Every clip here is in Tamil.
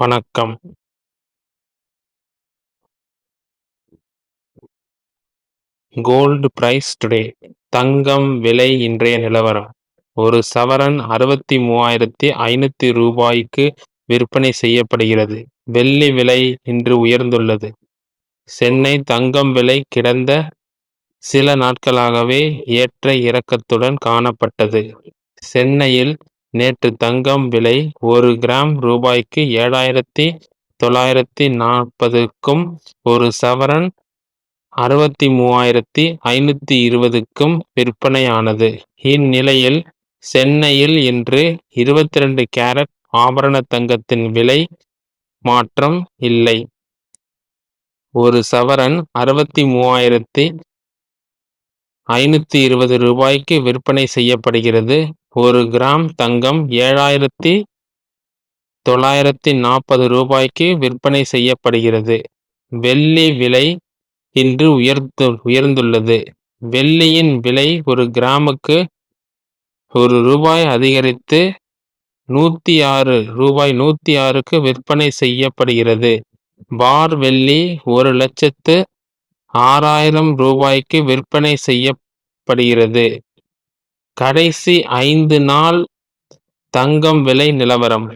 வணக்கம். கோல்டு பிரைஸ் டுடே தங்கம் விலை இன்றைய நிலவரம். ஒரு சவரன் அறுபத்தி மூவாயிரத்தி ஐநூத்தி ரூபாய்க்கு விற்பனை செய்யப்படுகிறது. வெள்ளி விலை இன்று உயர்ந்துள்ளது. சென்னை தங்கம் விலை கிடந்த சில நாட்களாகவே ஏற்ற இறக்கத்துடன் காணப்பட்டது. சென்னையில் நேற்று தங்கம் விலை ஒரு கிராம் ரூபாய்க்கு ஏழாயிரத்தி தொள்ளாயிரத்தி நாற்பதுக்கும் ஒரு சவரன் அறுபத்தி மூவாயிரத்தி ஐநூற்றி இருபதுக்கும் விற்பனையானது. இந்நிலையில் சென்னையில் இன்று இருபத்தி ரெண்டு கேரட் ஆபரண தங்கத்தின் விலை மாற்றம் இல்லை. ஒரு சவரன் அறுபத்தி மூவாயிரத்தி ஐநூற்றி இருபது ரூபாய்க்கு விற்பனை செய்யப்படுகிறது. ஒரு கிராம் தங்கம் ஏழாயிரத்தி தொள்ளாயிரத்தி நாற்பது ரூபாய்க்கு விற்பனை செய்யப்படுகிறது. வெள்ளி விலை இன்று உயர்ந்து உயர்ந்துள்ளது. வெள்ளியின் விலை ஒரு கிராமுக்கு ஒரு ரூபாய் அதிகரித்து நூற்றி ஆறு ரூபாய் நூற்றி ஆறுக்கு விற்பனை செய்யப்படுகிறது. பார் வெள்ளி ஒரு லட்சத்து ஆறாயிரம் ரூபாய்க்கு விற்பனை செய்யப்படுகிறது. கடைசி ஐந்து நாள் தங்கம் விலை நிலவரம்.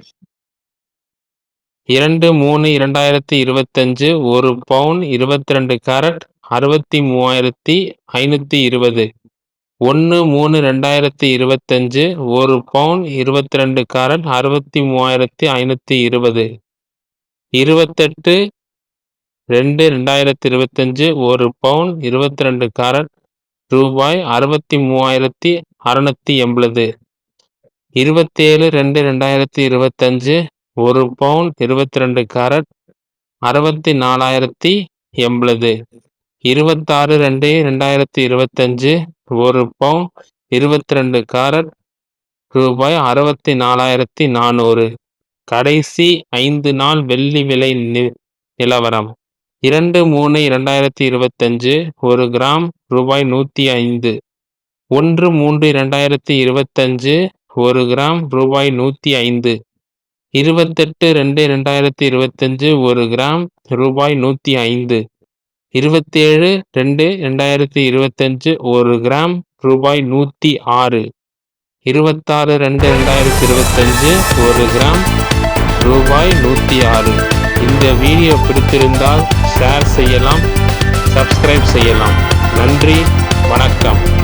இரண்டு மூணு இரண்டாயிரத்தி இருபத்தஞ்சு ஒரு பவுன் இருபத்தி ரெண்டு கேரட் அறுபத்தி மூவாயிரத்தி ஐநூற்றி இருபது. ஒன்று மூணு ரெண்டாயிரத்தி இருபத்தஞ்சு ஒரு பவுன் இருபத்தி ரெண்டு கேரட் அறுபத்தி மூவாயிரத்தி ஐநூற்றி இருபது. இருபத்தெட்டு ரெண்டு ரெண்டாயிரத்தி இருபத்தஞ்சு ஒரு பவுன் இருபத்தி ரெண்டு கேரட் ரூபாய் அறுபத்தி மூவாயிரத்தி அறநூற்றி எண்பது இருபத்தேழு ரெண்டு ரெண்டாயிரத்தி இருபத்தஞ்சு ஒரு பவுன் இருபத்தி ரெண்டு கேரட் அறுபத்தி நாலாயிரத்தி எண்பது இருபத்தாறு ரெண்டு ரெண்டாயிரத்தி இருபத்தஞ்சு ஒரு பவுன் இருபத்தி ரெண்டு கேரட் ரூபாய் அறுபத்தி நாலாயிரத்தி நானூறு. கடைசி ஐந்து நாள் வெள்ளி விலை நிலவரம். இரண்டு மூணு இரண்டாயிரத்தி இருபத்தஞ்சு ஒரு கிராம் ரூபாய் நூற்றி ஐந்து. ஒன்று மூன்று இரண்டாயிரத்தி இருபத்தஞ்சு ஒரு கிராம் ரூபாய் நூற்றி ஐந்து. இருபத்தெட்டு ரெண்டு ரெண்டாயிரத்தி இருபத்தஞ்சு ஒரு கிராம் ரூபாய் நூற்றி ஐந்து. இருபத்தேழு ரெண்டு ரெண்டாயிரத்தி இருபத்தஞ்சு ஒரு கிராம் ரூபாய் நூற்றி ஆறு. இருபத்தாறு ரெண்டு ரெண்டாயிரத்தி இருபத்தஞ்சு ஒரு கிராம் ரூபாய் நூற்றி ஆறு. இந்த வீடியோ பிடித்திருந்தால் ஷேர் செய்யலாம் சப்ஸ்கிரைப் செய்யலாம். நன்றி வணக்கம்.